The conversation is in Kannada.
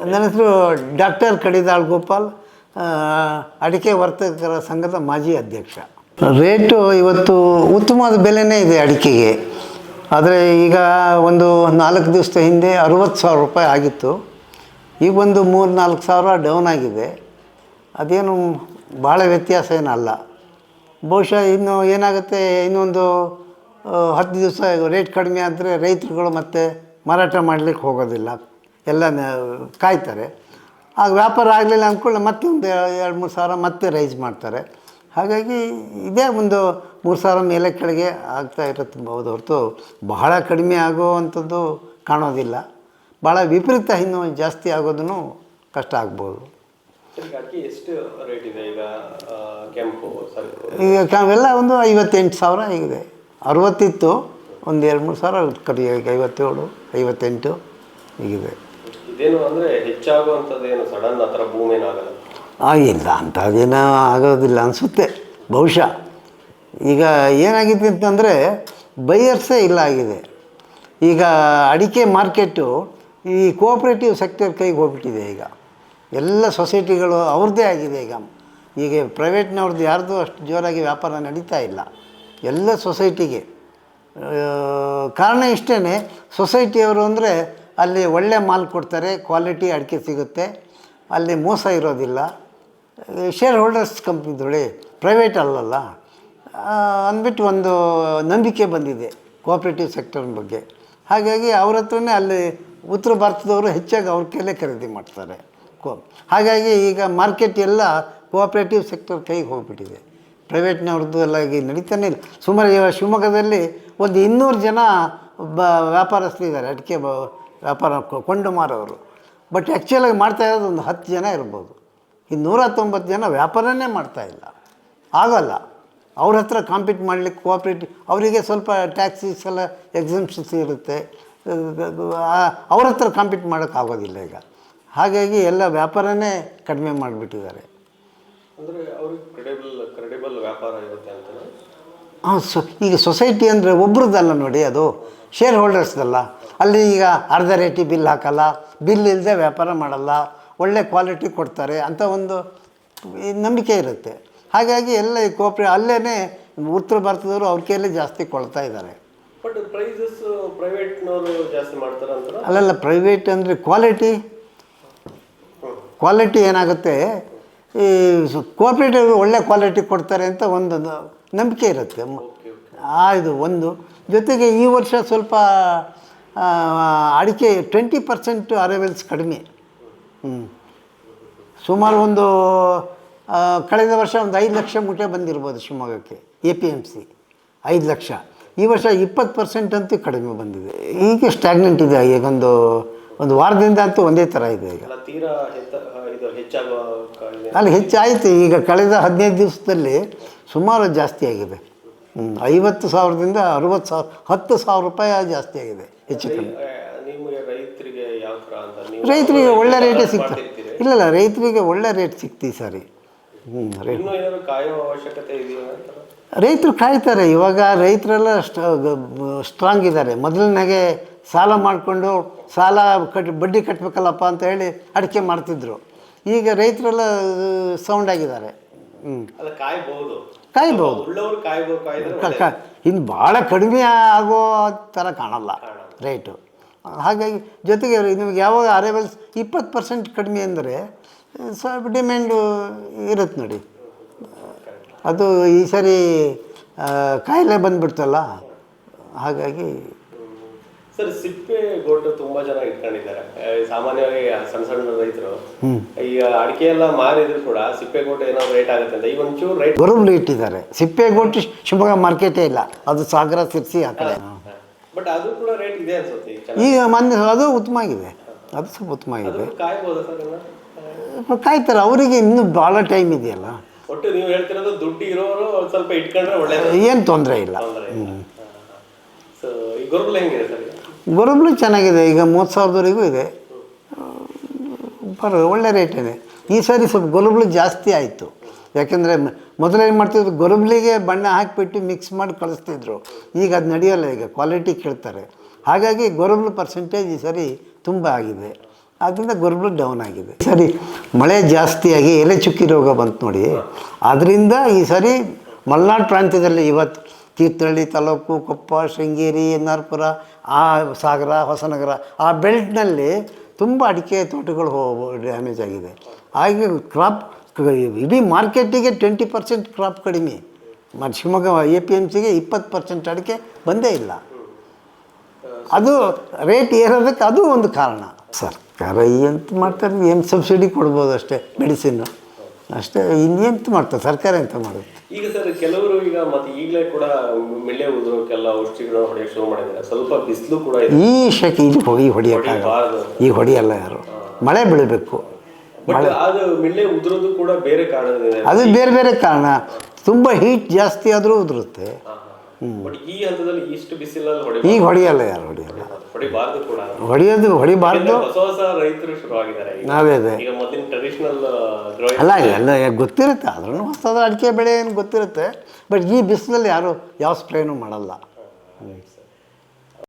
ನನ್ನ ಹೆಸರು ಡಾಕ್ಟರ್ ಕಡಿದಾಳ್ ಗೋಪಾಲ್ ಅಡಿಕೆ ವರ್ತಕರ ಸಂಘದ ಮಾಜಿ ಅಧ್ಯಕ್ಷ. ರೇಟು ಇವತ್ತು ಉತ್ತಮವಾದ ಬೆಲೆನೇ ಇದೆ ಅಡಿಕೆಗೆ. ಆದರೆ ಈಗ ಒಂದು ನಾಲ್ಕು ದಿವಸದ ಹಿಂದೆ ಅರುವತ್ತು ಸಾವಿರ ರೂಪಾಯಿ ಆಗಿತ್ತು. ಈಗ ಒಂದು ಮೂರು ನಾಲ್ಕು ಸಾವಿರ ಡೌನ್ ಆಗಿದೆ. ಅದೇನು ಭಾಳ ವ್ಯತ್ಯಾಸ ಏನಲ್ಲ. ಬಹುಶಃ ಇನ್ನು ಏನಾಗುತ್ತೆ, ಇನ್ನೊಂದು ಹತ್ತು ದಿವಸ ರೇಟ್ ಕಡಿಮೆ ಆದರೆ ರೈತರುಗಳು ಮತ್ತೆ ಮಾರಾಟ ಮಾಡಲಿಕ್ಕೆ ಹೋಗೋದಿಲ್ಲ. ಎಲ್ಲ ಕಾಯ್ತಾರೆ. ಆಗ ವ್ಯಾಪಾರ ಆಗಲಿಲ್ಲ ಅಂದ್ಕೊಳ್ಳಿ ಮತ್ತೆ ಒಂದು ಎರಡು ಮೂರು ಸಾವಿರ ಮತ್ತೆ ರೈಸ್ ಮಾಡ್ತಾರೆ. ಹಾಗಾಗಿ ಇದೇ ಒಂದು ಮೂರು ಸಾವಿರ ಮೇಲೆ ಕೆಳಗೆ ಆಗ್ತಾ ಇರುತ್ತೆ ಹೌದು ಹೊರತು ಬಹಳ ಕಡಿಮೆ ಆಗುವಂಥದ್ದು ಕಾಣೋದಿಲ್ಲ. ಭಾಳ ವಿಪರೀತ ಇನ್ನು ಜಾಸ್ತಿ ಆಗೋದನ್ನು ಕಷ್ಟ ಆಗ್ಬೋದು. ಈಗ ಎಲ್ಲ ಇದೆ ಒಂದು ಐವತ್ತೆಂಟು ಸಾವಿರ ಆಗಿದೆ ಅರವತ್ತಿತ್ತು ಒಂದು ಎರಡು ಮೂರು ಸಾವಿರ ಕಡಿ ಈಗ ಐವತ್ತೇಳು ಐವತ್ತೆಂಟು ಹೀಗಿದೆ. ಇದೇನು ಅಂದ್ರೆ ಹೆಚ್ಚಾಗುವಂಥದ್ದು ಸಡನ್ ಆ ಥರ ಭೂಮಿ ಏನಾಗಲ್ಲ ಆ, ಅಂಥದ್ದೇನೋ ಆಗೋದಿಲ್ಲ ಅನಿಸುತ್ತೆ ಬಹುಶಃ. ಈಗ ಏನಾಗಿದೆ ಅಂತಂದರೆ ಬೈಯರ್ಸೇ ಇಲ್ಲ ಆಗಿದೆ. ಈಗ ಅಡಿಕೆ ಮಾರ್ಕೆಟು ಈ ಕೋಆಪ್ರೇಟಿವ್ ಸೆಕ್ಟರ್ ಕೈಗೆ ಹೋಗ್ಬಿಟ್ಟಿದೆ ಈಗ. ಎಲ್ಲ ಸೊಸೈಟಿಗಳು ಅವ್ರದ್ದೇ ಆಗಿದೆ ಈಗ. ಈಗ ಪ್ರೈವೇಟ್ನವ್ರದ್ದು ಯಾರ್ದು ಅಷ್ಟು ಜೋರಾಗಿ ವ್ಯಾಪಾರ ನಡೀತಾ ಇಲ್ಲ. ಎಲ್ಲ ಸೊಸೈಟಿಗೆ. ಕಾರಣ ಇಷ್ಟೇ ಸೊಸೈಟಿಯವರು ಅಂದರೆ ಅಲ್ಲಿ ಒಳ್ಳೆ ಮಾಲ್ ಕೊಡ್ತಾರೆ ಕ್ವಾಲಿಟಿ ಅಡಿಕೆ ಸಿಗುತ್ತೆ. ಅಲ್ಲಿ ಮೋಸ ಇರೋದಿಲ್ಲ. ಶೇರ್ ಹೋಲ್ಡರ್ಸ್ ಕಂಪ್ನಿದೊಳೆ ಪ್ರೈವೇಟ್ ಅಲ್ಲಲ್ಲ. ಅಂದ್ಬಿಟ್ಟು ಒಂದು ನಂಬಿಕೆ ಬಂದಿದೆ ಕೋಆಪ್ರೇಟಿವ್ ಸೆಕ್ಟರ್ ಬಗ್ಗೆ. ಹಾಗಾಗಿ ಅವ್ರ ಹತ್ರನೇ ಅಲ್ಲಿ ಉತ್ತರ ಭಾರತದವರು ಹೆಚ್ಚಾಗಿ ಅವ್ರ ಕೈಲೇ ಖರೀದಿ ಮಾಡ್ತಾರೆ. ಕೋ, ಹಾಗಾಗಿ ಈಗ ಮಾರ್ಕೆಟ್ ಎಲ್ಲ ಕೋಆಪ್ರೇಟಿವ್ ಸೆಕ್ಟರ್ ಕೈಗೆ ಹೋಗ್ಬಿಟ್ಟಿದೆ. ಪ್ರೈವೇಟ್ನವ್ರದ್ದು ಎಲ್ಲ ಈಗ ನಡೀತಾನೆ ಇಲ್ಲ. ಸುಮಾರು ಶಿವಮೊಗ್ಗದಲ್ಲಿ ಒಂದು ಇನ್ನೂರು ಜನ ಬ ವ್ಯಾಪಾರಸ್ಥರಿದ್ದಾರೆ, ಅಡಿಕೆ ವ್ಯಾಪಾರ ಕೊಂಡು ಮಾರೋರು ಬಟ್ ಆ್ಯಕ್ಚುಲಾಗಿ ಮಾಡ್ತಾ ಇರೋದು ಒಂದು ಹತ್ತು ಜನ ಇರ್ಬೋದು. ಈ ನೂರ ತೊಂಬತ್ತು ಜನ ವ್ಯಾಪಾರನೇ ಮಾಡ್ತಾ ಇಲ್ಲ. ಆಗೋಲ್ಲ. ಅವ್ರ ಹತ್ರ ಕಾಂಪೀಟ್ ಮಾಡಲಿಕ್ಕೆ ಕೋಆಪ್ರೇಟಿವ್ ಅವರಿಗೆ ಸ್ವಲ್ಪ ಟ್ಯಾಕ್ಸಿಸ್ ಎಲ್ಲ ಎಕ್ಸಿಮ್ಷನ್ಸ್ ಇರುತ್ತೆ. ಅವ್ರ ಹತ್ರ ಕಾಂಪೀಟ್ ಮಾಡೋಕ್ಕಾಗೋದಿಲ್ಲ ಈಗ. ಹಾಗಾಗಿ ಎಲ್ಲ ವ್ಯಾಪಾರನೇ ಕಡಿಮೆ ಮಾಡಿಬಿಟ್ಟಿದ್ದಾರೆ. ಅಂದ್ರೆ ಅವ್ರಿಗೆ ಕ್ರೆಡಿಬಲ್ ಕ್ರೆಡಿಬಲ್ ವ್ಯಾಪಾರ ಇರುತ್ತೆ ಅಂತಾನೆ? ಹಾಂ ಸೊ ಈಗ ಸೊಸೈಟಿ ಅಂದರೆ ಒಬ್ರದ್ದಲ್ಲ ನೋಡಿ ಅದು. ಶೇರ್ ಹೋಲ್ಡರ್ಸ್ದಲ್ಲ ಅಲ್ಲಿ ಈಗ ಅರ್ಧ ರೇಟಿ ಬಿಲ್ ಹಾಕಲ್ಲ ಬಿಲ್ ಇಲ್ಲದೆ ವ್ಯಾಪಾರ ಮಾಡಲ್ಲ ಒಳ್ಳೆ ಕ್ವಾಲಿಟಿ ಕೊಡ್ತಾರೆ ಅಂತ ಒಂದು ನಂಬಿಕೆ ಇರುತ್ತೆ. ಹಾಗಾಗಿ ಎಲ್ಲ ಈ ಕೋಪ್ರೆ ಅಲ್ಲೇ ಉತ್ತರ ಭಾರತದವರು ಅವ್ರ ಕೈಯಲ್ಲೇ ಜಾಸ್ತಿ ಕೊಳ್ತಾ ಇದ್ದಾರೆ. ಅಲ್ಲೆಲ್ಲ ಪ್ರೈವೇಟ್ ಅಂದರೆ ಕ್ವಾಲಿಟಿ ಕ್ವಾಲಿಟಿ ಏನಾಗುತ್ತೆ? ಈ ಕೋಪ್ರೇಟಿವ್ ಒಳ್ಳೆ ಕ್ವಾಲಿಟಿ ಕೊಡ್ತಾರೆ ಅಂತ ಒಂದು ನಂಬಿಕೆ ಇರುತ್ತೆ. ಆ ಇದು ಒಂದು. ಜೊತೆಗೆ ಈ ವರ್ಷ ಸ್ವಲ್ಪ ಅಡಿಕೆ ಟ್ವೆಂಟಿ ಪರ್ಸೆಂಟ್ ಅರೈವಲ್ಸ್ ಕಡಿಮೆ. ಹ್ಞೂ ಸುಮಾರು ಒಂದು ಕಳೆದ ವರ್ಷ ಒಂದು ಐದು ಲಕ್ಷ ಮೂಟೆ ಬಂದಿರ್ಬೋದು ಶಿವಮೊಗ್ಗಕ್ಕೆ ಎ ಪಿ ಎಂ ಸಿ ಐದು ಲಕ್ಷ. ಈ ವರ್ಷ ಇಪ್ಪತ್ತು ಪರ್ಸೆಂಟ್ ಅಂತೂ ಕಡಿಮೆ ಬಂದಿದೆ. ಈಗ ಸ್ಟ್ಯಾಗ್ನೆಂಟ್ ಇದೆ ಈಗೊಂದು ಒಂದು ವಾರದಿಂದ ಅಂತೂ ಒಂದೇ ಥರ ಇದೆ ಈಗ. ಅಲ್ಲಿ ಹೆಚ್ಚಾಯಿತು. ಈಗ ಕಳೆದ ಹದಿನೈದು ದಿವಸದಲ್ಲಿ ಸುಮಾರು ಜಾಸ್ತಿ ಆಗಿದೆ. ಹ್ಞೂ ಐವತ್ತು ಸಾವಿರದಿಂದ ಅರುವತ್ತು ಸಾವಿರ ಹತ್ತು ಸಾವಿರ ರೂಪಾಯಿ ಜಾಸ್ತಿ ಆಗಿದೆ. ಹೆಚ್ಚು ಕಮ್ಮಿ. ರೈತರಿಗೆ ಒಳ್ಳೆ ರೇಟೇ ಸಿಗ್ತದೆ ಇಲ್ಲ ಇಲ್ಲ ರೈತರಿಗೆ ಒಳ್ಳೆ ರೇಟ್ ಸಿಕ್ತಿ ಸರಿ. ಹ್ಞೂ ರೇಟ್ ರೈತರು ಕಾಯ್ತಾರೆ ಇವಾಗ ರೈತರೆಲ್ಲ ಸ್ಟ್ರಾಂಗ್ ಇದ್ದಾರೆ. ಮೊದಲನಾಗೆ ಸಾಲ ಮಾಡಿಕೊಂಡು ಸಾಲ ಕಟ್ ಬಡ್ಡಿ ಕಟ್ಟಬೇಕಲ್ಲಪ್ಪ ಅಂತ ಹೇಳಿ ಅಡಿಕೆ ಮಾಡ್ತಿದ್ರು. ಈಗ ರೈತರೆಲ್ಲ ಸೌಂಡ್ ಆಗಿದ್ದಾರೆ. ಹ್ಞೂ ಕಾಯ್ಬೋದು. ಕಾಯ್ಬೋದು. ಇನ್ನು ಭಾಳ ಕಡಿಮೆ ಆಗೋ ಥರ ಕಾಣಲ್ಲ. ರೇಟು. ಹಾಗಾಗಿ ಜೊತೆಗೆ ನಿಮಗೆ ಯಾವಾಗ ಅರೈವಲ್ಸ್ ಇಪ್ಪತ್ತು ಪರ್ಸೆಂಟ್ ಕಡಿಮೆ ಅಂದರೆ ಸ್ವಲ್ಪ ಡಿಮ್ಯಾಂಡು ಇರುತ್ತೆ ನೋಡಿ. ಅದು ಈ ಸರಿ ಕಾಯಿಲೆ ಬಂದುಬಿಡ್ತಲ್ಲ ಹಾಗಾಗಿ. ಸರ್ ಸಿಪ್ಪೆ ಗೋಟು ತುಂಬಾ ಜನ ಇಟ್ಕೊಂಡಿದ್ದಾರೆ. ಸಾಮಾನ್ಯವಾಗಿ ಸಣ್ಣ ಸಣ್ಣ ರೈತರು. ಈಗ ಅಡಿಕೆ ಎಲ್ಲ ಮಾರಿದ್ರು ಕೂಡ ಸಿಪ್ಪೆ ಗೋಟು ಏನಾದ್ರು ರೇಟ್ ಆಗುತ್ತೆ ಅಂತ. ಈಗ ಒಂಚೂರು ರೇಟ್ ಇಟ್ಟಿದ್ದಾರೆ. ಸಿಪ್ಪೆಗೊಟ್ಟು ಶಿವಮೊಗ್ಗ ಮಾರ್ಕೆಟೇ ಇಲ್ಲ. ಅದು ಸಾಗರ ಸಿರ್ಸಿ ಆ ಕಡೆ. ಬಟ್ ಅದು ಕೂಡ ರೇಟ್ ಇದೆ ಅನ್ಸುತ್ತೆ ಈಗ ಚೆನ್ನಾಗಿ ಈಗ ಮೊನ್ನೆ ಅದು ಉತ್ತಮ ಆಗಿದೆ. ಅದು ಸ್ವಲ್ಪ ಉತ್ತಮ ಆಗಿದೆ. ಕಾಯ್ಬೋದಾ ಸರ್ ಇನ್ನ? ಕಾಯ್ತಾರೆ. ಅವರಿಗೆ ಇನ್ನೂ ಭಾಳ ಟೈಮ್ ಇದೆಯಲ್ಲ. ಒಟ್ಟು ನೀವು ಹೇಳ್ತಿರೋದು ದುಡ್ಡು ಇರೋರು ಒಂದ್ ಸ್ವಲ್ಪ ಇಟ್ಕೊಂಡ್ರೆ ಒಳ್ಳೇದು. ಏನು ತೊಂದರೆ ಇಲ್ಲ. ಸೊ ಈ ಹೆಂಗಿದೆ ಸರ್ ಈಗ? ಗೊರಬ್ಲು ಚೆನ್ನಾಗಿದೆ. ಈಗ ಮೂವತ್ತು ಸಾವಿರದವರೆಗೂ ಇದೆ. ಬರೋ ಒಳ್ಳೆ ರೇಟ್ ಇದೆ. ಈ ಸಾರಿ ಸ್ವಲ್ಪ ಗೊರಬ್ಲು ಜಾಸ್ತಿ ಆಯಿತು. ಯಾಕೆಂದರೆ ಮೊದಲೇನು ಮಾಡ್ತಿದ್ರು ಗೊರಬ್ಲಿಗೆ ಬಣ್ಣ ಹಾಕಿಬಿಟ್ಟು ಮಿಕ್ಸ್ ಮಾಡಿ ಕಳಿಸ್ತಿದ್ರು. ಈಗ ಅದು ನಡೆಯೋಲ್ಲ, ಈಗ ಕ್ವಾಲಿಟಿ ಕೇಳ್ತಾರೆ. ಹಾಗಾಗಿ ಗೊರಬ್ಲು ಪರ್ಸೆಂಟೇಜ್ ಈ ಸರಿ ತುಂಬ ಆಗಿದೆ. ಆದ್ದರಿಂದ ಗೊರಬ್ಲು ಡೌನ್ ಆಗಿದೆ. ಸರಿ ಮಳೆ ಜಾಸ್ತಿಯಾಗಿ ಎಲೆ ಚುಕ್ಕಿ ರೋಗ ಬಂತು ನೋಡಿ. ಅದರಿಂದ ಈ ಸರಿ ಮಲೆನಾಡು ಪ್ರಾಂತ್ಯದಲ್ಲಿ ಇವತ್ತು ತೀರ್ಥಹಳ್ಳಿ ತಾಲೂಕು, ಕೊಪ್ಪ, ಶೃಂಗೇರಿ, ಎನ್ನಾರ್ಪುರ, ಆ ಸಾಗರ, ಹೊಸನಗರ, ಆ ಬೆಲ್ಟ್ನಲ್ಲಿ ತುಂಬ ಅಡಿಕೆ ತೋಟಗಳು ಡ್ಯಾಮೇಜ್ ಆಗಿದೆ. ಹಾಗೆ ಕ್ರಾಪ್ ಇಡೀ ಮಾರ್ಕೆಟಿಗೆ ಟ್ವೆಂಟಿ ಪರ್ಸೆಂಟ್ ಕ್ರಾಪ್ ಕಡಿಮೆ. ಮತ್ತು ಶಿವಮೊಗ್ಗ ಎ ಪಿ ಎಂ ಸಿಗೆ ಇಪ್ಪತ್ತು ಪರ್ಸೆಂಟ್ ಅಡಿಕೆ ಬಂದೇ ಇಲ್ಲ. ಅದು ರೇಟ್ ಏರೋದಕ್ಕೆ ಅದು ಒಂದು ಕಾರಣ. ಸರ್ಕಾರ ಎಂತ ಮಾಡ್ತಾರೆ? ಏನು ಸಬ್ಸಿಡಿ ಕೊಡ್ಬೋದು ಅಷ್ಟೇ ಮೆಡಿಸಿನ್. ಅಷ್ಟೇ ಇನ್ನೆಂತ ಮಾಡ್ತಾರೆ? ಸರ್ಕಾರ ಎಂತ ಮಾಡುತ್ತೆ? ಈಗ ಸರ್ ಕೆಲವರು ಈಗ ಮತ್ತೆ ಈಗಲೇ ಕೂಡ ಮಿಳ್ಳೆ ಉದ್ರೋಕ್ಕೆಲ್ಲ ಔಷಧಿಗಳನ್ನ ಹೊಡೆಯಕ್ಕೆ ಶುರು ಮಾಡಿದ್ದಾರೆ. ಸ್ವಲ್ಪ ಬಿಸಿಲು ಕೂಡ ಈ ಶಕೆ ಇದು ಹೋಗಿ ಹೊಡಿಯೋಕ್ಕಾಗಲ್ಲ. ಈಗ ಹೊಡಿಯಲ್ಲ ಯಾರು? ಮಳೆ ಬೀಳಬೇಕು. ಅದು ಬೇರೆ ಬೇರೆ ಕಾರಣ. ತುಂಬ ಹೀಟ್ ಜಾಸ್ತಿ ಆದರೂ ಉದುರುತ್ತೆ. ಈಗ ಹೊಡೆಯಲ್ಲ ಯಾರು ಹೊಡೆಯಲ್ಲ? ಹೊಡೆಯೋದು ಹೊಡಿಬಾರ್ದು. ನಾವೇ ಅದೇ. ಅಲ್ಲ ಎಲ್ಲ ಗೊತ್ತಿರುತ್ತೆ. ಅದ್ರೂ ಹೊಸದ ಅಡಿಕೆ ಬೆಳೆ ಏನು ಗೊತ್ತಿರುತ್ತೆ. ಬಟ್ ಈ ಬಿಸಿಲಲ್ಲಿ ಯಾರು ಯಾವ ಸ್ಪ್ರೇನೂ ಮಾಡಲ್ಲ.